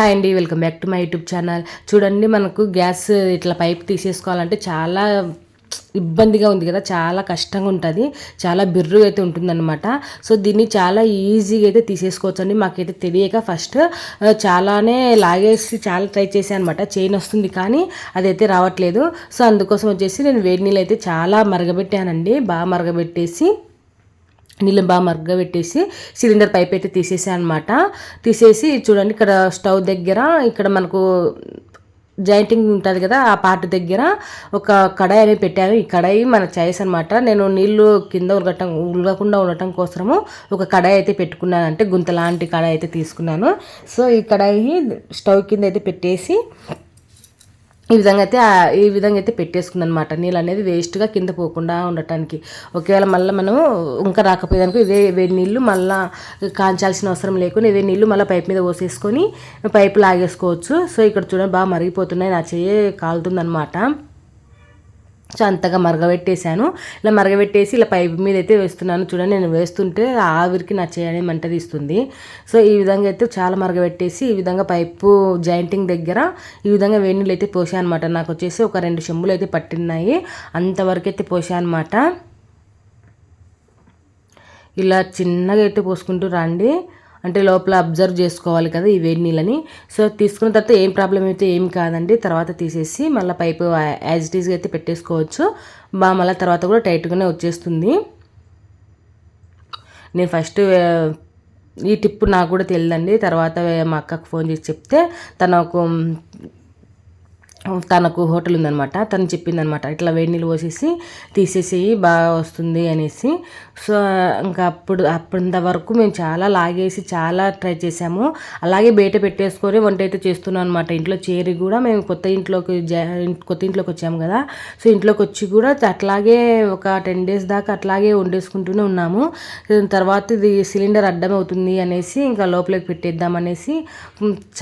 Hi అండి welcome back to my YouTube channel. చూడండి మనకు గ్యాస్ ఇట్లా పైప్ తీసేసుకోవాలంటే చాలా ఇబ్బందిగా ఉంది కదా చాలా కష్టంగా ఉంటుంది చాలా బిర్రు అయితే ఉంటుందన్నమాట. సో దీన్ని చాలా ఈజీగా అయితే తీసేసుకోవచ్చు అండి మాకైతే తెలియక ఫస్ట్ చాలానే లాగేసి చాలా ట్రై చేశాను అనమాట చైన్ వస్తుంది కానీ అదైతే రావట్లేదు. సో అందుకోసం వచ్చేసి నేను వేడి నీళ్ళు అయితే చాలా మరగబెట్టానండి. బాగా మరగబెట్టేసి నీళ్ళు బాగా మరగబెట్టేసి సిలిండర్ పైప్ అయితే తీసేసాను అనమాట తీసేసి చూడండి ఇక్కడ స్టవ్ దగ్గర ఇక్కడ మనకు జాయింటింగ్ ఉంటుంది కదా ఆ పార్ట్ దగ్గర ఒక కడాయి అనేది పెట్టాను ఈ కడాయి మన చాయిస్ అనమాట నేను నీళ్ళు కింద ఉరగటం ఉరగకుండా ఉండటం కోసము ఒక కడాయి అయితే పెట్టుకున్నాను. అంటే గుంత లాంటి కడాయి అయితే తీసుకున్నాను. సో ఈ కడాయి స్టవ్ కింద అయితే పెట్టేసి ఈ విధంగా అయితే ఈ విధంగా అయితే పెట్టేసుకుంది అనమాట నీళ్ళు అనేది వేస్ట్గా కింద పోకుండా ఉండటానికి. ఒకవేళ మళ్ళీ మనం ఇంకా రాకపోయేదానికి ఇదే వేడి నీళ్ళు మళ్ళీ కాంచాల్సిన అవసరం లేకుండా ఇదే నీళ్ళు మళ్ళీ పైప్ మీద పోసేసుకొని పైపు లాగేసుకోవచ్చు. సో ఇక్కడ చూడండి బాగా మరిగిపోతున్నాయి. నా చెయ్యి కాలుతుందనమాట సో అంతగా మరగబెట్టేశాను. ఇలా మరగబెట్టేసి ఇలా పైప్ మీద అయితే వేస్తున్నాను. చూడండి నేను వేస్తుంటే ఆవిరికి నా చేయని మంట తీస్తుంది. సో ఈ విధంగా అయితే చాలా మరగబెట్టేసి ఈ విధంగా పైపు జాయింటింగ్ దగ్గర ఈ విధంగా వేణులు అయితే పోసాను అనమాట నాకు వచ్చేసి ఒక రెండు చెంబులు అయితే పట్టినాయి అంతవరకు అయితే పోసాను అనమాట ఇలా చిన్నగా అయితే పోసుకుంటూ రండి. అంటే లోపల అబ్జర్వ్ చేసుకోవాలి కదా ఈ వేడి నీళ్ళని. సో తీసుకున్న తర్వాత ఏం ప్రాబ్లం అయితే ఏం కాదండి. తర్వాత తీసేసి మళ్ళీ పైపు యాజ్ ఇట్ ఈజ్గా అయితే పెట్టేసుకోవచ్చు. బాగా మళ్ళీ తర్వాత కూడా టైట్గానే వచ్చేస్తుంది. నేను ఫస్ట్ ఈ టిప్ నాకు కూడా తెలియదండి. తర్వాత మా అక్కకు ఫోన్ చేసి చెప్తే తనకు తనకు హోటల్ ఉందనమాట తను చెప్పిందనమాట ఇట్లా వేడి నీళ్ళు పోసేసి తీసేసి బాగా వస్తుంది అనేసి. సో ఇంకా అప్పుడు అప్పటింత వరకు మేము చాలా లాగేసి చాలా ట్రై చేసాము. అలాగే బయట పెట్టేసుకొని వంట అయితే చేస్తున్నాం అనమాట ఇంట్లో చేరి కూడా మేము కొత్త ఇంట్లోకి కొత్త ఇంట్లోకి వచ్చాము కదా. సో ఇంట్లోకి వచ్చి కూడా అట్లాగే ఒక టెన్ డేస్ దాకా అట్లాగే వండేసుకుంటూనే ఉన్నాము. తర్వాత ఇది సిలిండర్ అడ్డం అవుతుంది అనేసి ఇంకా లోపలికి పెట్టేద్దాం అనేసి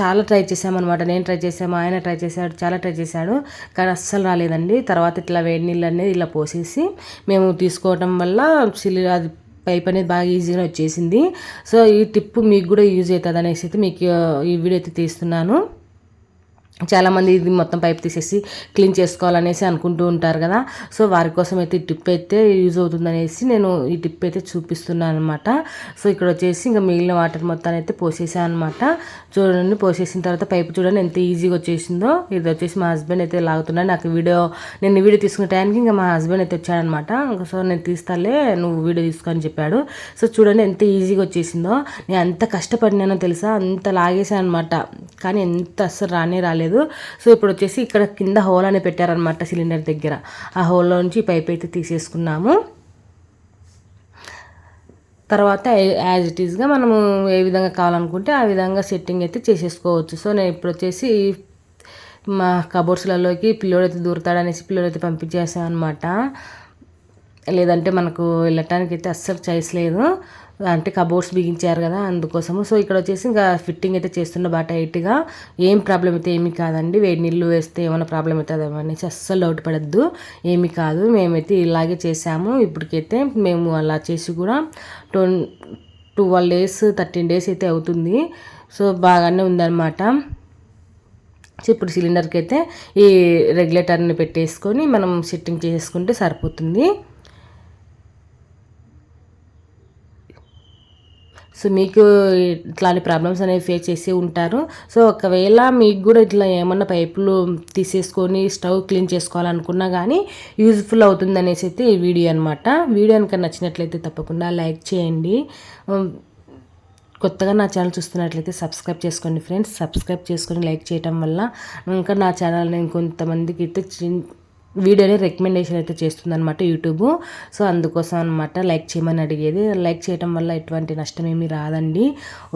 చాలా ట్రై చేసామన్నమాట. నేను ట్రై చేసాము ఆయన ట్రై చేశాడు చాలా ట్రై చేశాడు. కానీ అస్సలు రాలేదండి. తర్వాత ఇట్లా వేడి నీళ్ళు అనేది ఇలా పోసేసి మేము తీసుకోవటం వల్ల సిలి అది పైప్ అనేది బాగా ఈజీగా వచ్చేసింది. సో ఈ టిప్ మీకు కూడా యూజ్ అవుతుంది అనేసి అయితే మీకు ఈ వీడియో అయితే తీస్తున్నాను. చాలామంది ఇది మొత్తం పైప్ తీసేసి క్లీన్ చేసుకోవాలనేసి అనుకుంటూ ఉంటారు కదా. సో వారి కోసం అయితే ఈ టిప్ అయితే యూజ్ అవుతుందనేసి నేను ఈ టిప్ అయితే చూపిస్తున్నాను అనమాట సో ఇక్కడ వచ్చేసి ఇంకా మిగిలిన వాటర్ మొత్తాన్ని అయితే పోసేసాను అనమాట చూడండి పోసేసిన తర్వాత పైపు చూడండి ఎంత ఈజీగా వచ్చేసిందో. ఇది వచ్చేసి మా హస్బెండ్ అయితే లాగుతున్నాడు. నాకు వీడియో నేను వీడియో తీసుకునే టైంకి ఇంకా మా హస్బెండ్ అయితే వచ్చాడనమాట సో నేను తీస్తాలే నువ్వు వీడియో తీసుకొని చెప్పాడు. సో చూడండి ఎంత ఈజీగా వచ్చేసిందో. నేను అంత కష్టపడినానో తెలుసా? అంత లాగేసాను అనమాట కానీ ఎంత అస్సలు రానే రాలేదు. లేదు సో ఇప్పుడు వచ్చేసి ఇక్కడ కింద హోల్ అని పెట్టారనమాట సిలిండర్ దగ్గర. ఆ హోల్లో నుంచి పైప్ అయితే తీసేసుకున్నాము. తర్వాత యాజ్ ఇట్ ఈస్గా మనము ఏ విధంగా కావాలనుకుంటే ఆ విధంగా సెట్టింగ్ అయితే చేసేసుకోవచ్చు. సో నేను ఇప్పుడు వచ్చేసి మా కబోర్డ్స్లలోకి పిల్లోడు అయితే దూరతాడనేసి పిల్లోడు అయితే పంపించేసాను అనమాట లేదంటే మనకు వెళ్ళటానికి అయితే అస్సలు చాయిస్ లేదు. అంటే కబోర్డ్స్ బిగించారు కదా అందుకోసము. సో ఇక్కడ వచ్చేసి ఇంకా ఫిట్టింగ్ అయితే చేస్తున్న బాగా టైట్గా ఏం ప్రాబ్లం అయితే ఏమీ కాదండి. వేడి నీళ్ళు వేస్తే ఏమైనా ప్రాబ్లం అవుతుందేమో అనేసి అస్సలు డౌట్ పడద్దు. ఏమీ కాదు. మేమైతే ఇలాగే చేసాము ఇప్పటికైతే మేము అలా చేసి కూడా ట్వం ట్వెల్వ్ డేస్ థర్టీన్ డేస్ అయితే అవుతుంది. సో బాగానే ఉందన్నమాట. సో ఇప్పుడు సిలిండర్కి అయితే ఈ రెగ్యులేటర్ని పెట్టేసుకొని మనం సెట్టింగ్ చేసుకుంటే సరిపోతుంది. సో మీకు ఇట్లాంటి ప్రాబ్లమ్స్ అనేవి ఫేస్ చేసి ఉంటారు. సో ఒకవేళ మీకు కూడా ఇట్లా ఏమన్నా పైపులు తీసేసుకొని స్టవ్ క్లీన్ చేసుకోవాలనుకున్నా కానీ యూజ్ఫుల్ అవుతుంది అనేసి అయితే ఈ వీడియో అనమాట వీడియో కనుక నచ్చినట్లయితే తప్పకుండా లైక్ చేయండి. కొత్తగా నా ఛానల్ చూస్తున్నట్లయితే సబ్స్క్రైబ్ చేసుకోండి ఫ్రెండ్స్ సబ్స్క్రైబ్ చేసుకొని లైక్ చేయటం వల్ల ఇంకా నా ఛానల్ నేను కొంతమందికి అయితే వీడియోని రికమెండేషన్ అయితే చేస్తుందనమాట యూట్యూబ్. సో అందుకోసం అనమాట లైక్ చేయమని అడిగేది. లైక్ చేయటం వల్ల ఎటువంటి నష్టం ఏమీ రాదండి.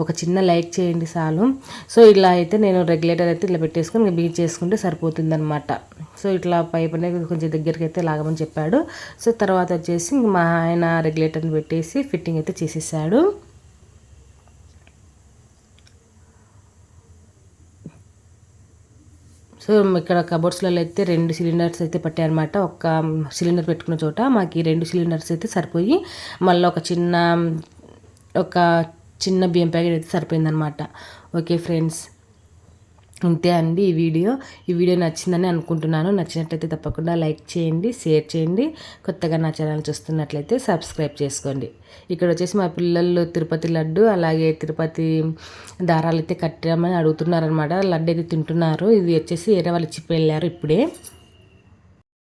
ఒక చిన్న లైక్ చేయండి చాలు. సో ఇలా అయితే నేను రెగ్యులేటర్ అయితే ఇలా పెట్టేసుకొని బీచ్ చేసుకుంటే సరిపోతుందనమాట సో ఇట్లా పైప్ అనేది కొంచెం దగ్గరికి అయితే లాగమని చెప్పాడు. సో తర్వాత వచ్చేసి మా ఆయన రెగ్యులేటర్ని పెట్టేసి ఫిట్టింగ్ అయితే చేసేసాడు. సో ఇక్కడ కబోర్డ్స్లలో అయితే రెండు సిలిండర్స్ అయితే పట్టాయన్నమాట. ఒక సిలిండర్ పెట్టుకున్న చోట మాకు రెండు సిలిండర్స్ అయితే సరిపోయి మళ్ళీ ఒక చిన్న ఒక చిన్న బియ్యం ప్యాకెట్ అయితే సరిపోయిందనమాట ఓకే ఫ్రెండ్స్. ఉంటే అండి ఈ వీడియో. ఈ వీడియో నచ్చిందని అనుకుంటున్నాను. నచ్చినట్లయితే తప్పకుండా లైక్ చేయండి షేర్ చేయండి. కొత్తగా నా ఛానల్ చూస్తున్నట్లయితే సబ్స్క్రైబ్ చేసుకోండి. ఇక్కడ వచ్చేసి మా పిల్లలు తిరుపతి లడ్డు అలాగే తిరుపతి దారాలు అయితే కట్టామని అడుగుతున్నారనమాట లడ్డు అయితే తింటున్నారు. ఇది వచ్చేసి వేరే వాళ్ళు ఇచ్చి వెళ్ళారు ఇప్పుడే.